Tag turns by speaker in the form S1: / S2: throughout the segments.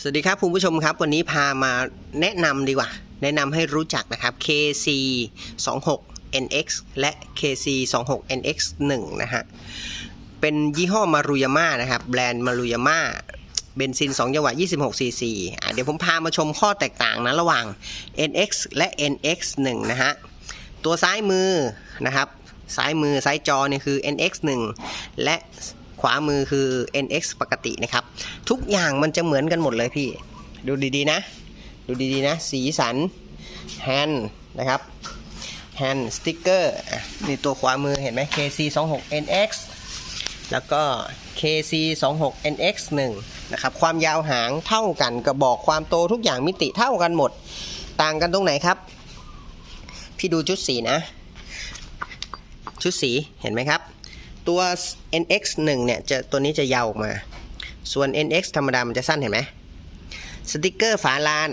S1: สวัสดีครับคุณผู้ชมครับ วันนี้พามาแนะนำดีกว่า แนะนำให้รู้จักนะครับ KC 2 6 NX และ KC 2 6 NX 1นะฮะ เป็นยี่ห้อมารุยาม่านะครับ แบรนด์มารุยาม่าเบนซิน2จังหวะ26 cc อะเดี๋ยวผมพามาชมข้อแตกต่างนะระหว่าง NX และ NX 1นะฮะ ตัวซ้ายมือนะครับ ซ้ายมือซ้ายจอเนี่ยคือ NX 1และ ขวามือคือ NX ปกตินะครับ ทุกอย่างมันจะเหมือนกันหมดเลยพี่ ดูดีๆนะ ดูดีๆนะ สีสันแฮนด์นะครับแฮนด์สติ๊กเกอร์นี่ตัวขวามือเห็นไหม KC 2 6 NX แล้วก็ KC 2 6 NX 1นะครับ ความยาวหางเท่ากันกระบอกความโตทุกอย่างมิติเท่ากันหมด ต่างกันตรงไหนครับ พี่ดูชุดสีนะ ชุดสีเห็นไหมครับ ตัว NX 1เนี่ยจะตัวนี้จะยาวออกมา ส่วน NX ธรรมดามันจะสั้นเห็นไหมสติกเกอร์ฝาลาน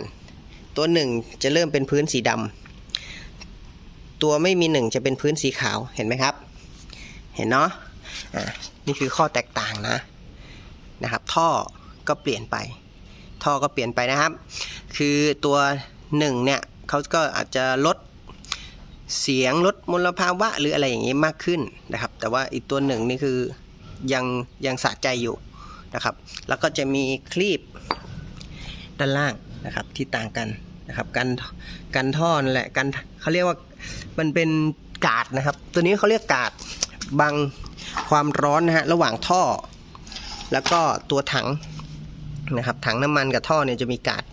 S1: ตัวหนึ่งจะเริ่มเป็นพื้นสีดำตัวไม่มีหนึ่งจะเป็นพื้นสีขาวเห็นไหมครับ เห็นเนาะอ่านี่คือข้อแตกต่างนะนะครับ ท่อก็เปลี่ยนไป ท่อก็เปลี่ยนไปนะครับ คือตัวหนึ่งเนี่ยเขาก็อาจจะลด เสียงลดมลภาวะหรืออะไรอย่างนี้มากขึ้นนะครับ แต่ว่าอีกตัวหนึ่งนี่คือยังยังสะใจอยู่นะครับ แล้วก็จะมีคลีปด้านล่างนะครับที่ต่างกันนะครับกันกันท่อนแหละกันเขาเรียกว่ามันเป็นกาดนะครับ ตัวนี้เขาเรียกกาดบังความร้อนนะฮะระหว่างท่อ แล้วก็ตัวถังนะครับถังน้ำมันกับท่อเนี่ยจะมีกาด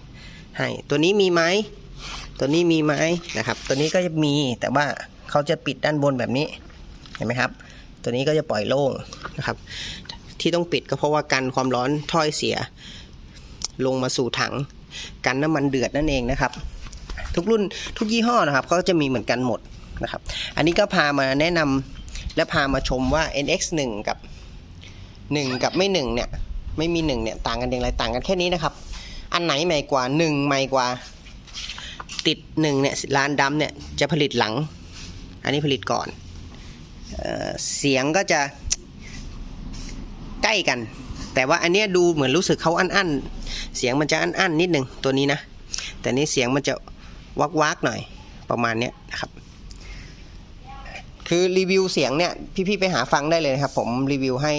S1: ให้ตัวนี้มีไหม ตัวนี้มีไหมนะครับ ตัวนี้ก็จะมีแต่ว่าเขาจะปิดด้านบนแบบนี้เห็นไหมครับ ตัวนี้ก็จะปล่อยโล่งนะครับ ที่ต้องปิดก็เพราะว่ากันความร้อนถ้อยเสีย ลงมาสู่ถัง กันน้ำมันเดือดนั่นเองนะครับ ทุกรุ่นทุกยี่ห้อนะครับก็จะมีเหมือนกันหมดนะครับ อันนี้ก็พามาแนะนำและพามาชมว่า NX 1 กับ 1 กับไม่1เนี่ยไม่มี1เนี่ยต่างกันอย่างไรต่างกันแค่นี้นะครับ อันไหนใหม่กว่า 1 ใหม่กว่า ติดหนึ่งเนี่ยร้านดำเนี่ยจะผลิตหลัง อันนี้ผลิตก่อนเออเสียงก็จะใกล้กัน แต่ว่าอันเนี้ยดูเหมือนรู้สึกเขาอั้นๆเสียงมันจะอั้นๆนิดหนึ่งตัวนี้นะ แต่นี้เสียงมันจะวักๆหน่อยประมาณเนี้ยนะครับคือรีวิวเสียงเนี่ยพี่ๆไปหาฟังได้เลยนะครับ ผมรีวิวให้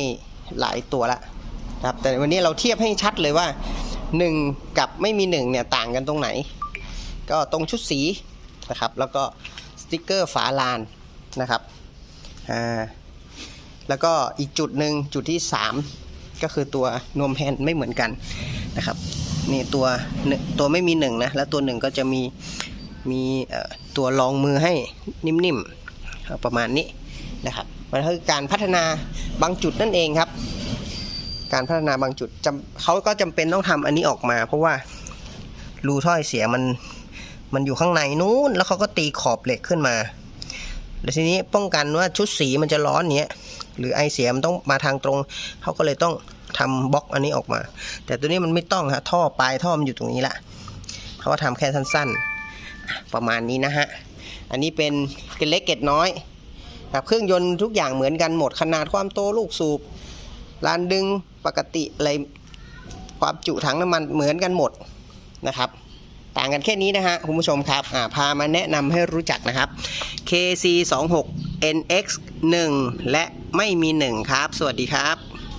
S1: หลายตัวละครับแต่วันนี้เราเทียบให้ชัดเลยว่า 1 กับไม่มี1เนี่ยต่างกันตรงไหน ก็ตรงชุดสีนะครับ แล้วก็สติกเกอร์ฝาลานนะครับอ่าแล้วก็อีกจุดหนึ่งจุดที่ 3 ก็คือตัวนวมแฮนด์ไม่เหมือนกันนะครับนี่ตัวหนึ่งตัวไม่มีหนึ่งนะแล้วตัวหนึ่งก็จะมีมีตัวรองมือให้นิ่มๆประมาณนี้นะครับมันคือการพัฒนาบางจุดนั่นเองครับ การพัฒนาบางจุดจเขาก็จำเป็นต้องทำอันนี้ออกมา เพราะว่ารูถ้อยเสียมัน มันอยู่ข้างในนู้นแล้วเขาก็ตีขอบเหล็กขึ้นมา แล้วทีนี้ป้องกันว่าชุดสีมันจะร้อนเนี้ยหรือไอเสียมันต้องมาทางตรง เขาก็เลยต้องทำบล็อกอันนี้ออกมา แต่ตัวนี้มันไม่ต้องฮะท่อปลายท่อมันอยู่ตรงนี้ละเขาก็ทำแค่สั้นๆ ประมาณนี้นะฮะ อันนี้เป็นเกล็ดเล็กเกล็ดน้อยครับเครื่องยนต์ทุกอย่างเหมือนกันหมดขนาดความโตลูกสูบลานดึงปกติอะไรความจุถังน้ำมันเหมือนกันหมดนะครับ ต่างกันแค่นี้นะฮะคุณผู้ชมครับอ่าพามาแนะนำให้รู้จักนะครับ KC 2 6 NX 1และไม่มี 1 ครับ สวัสดีครับ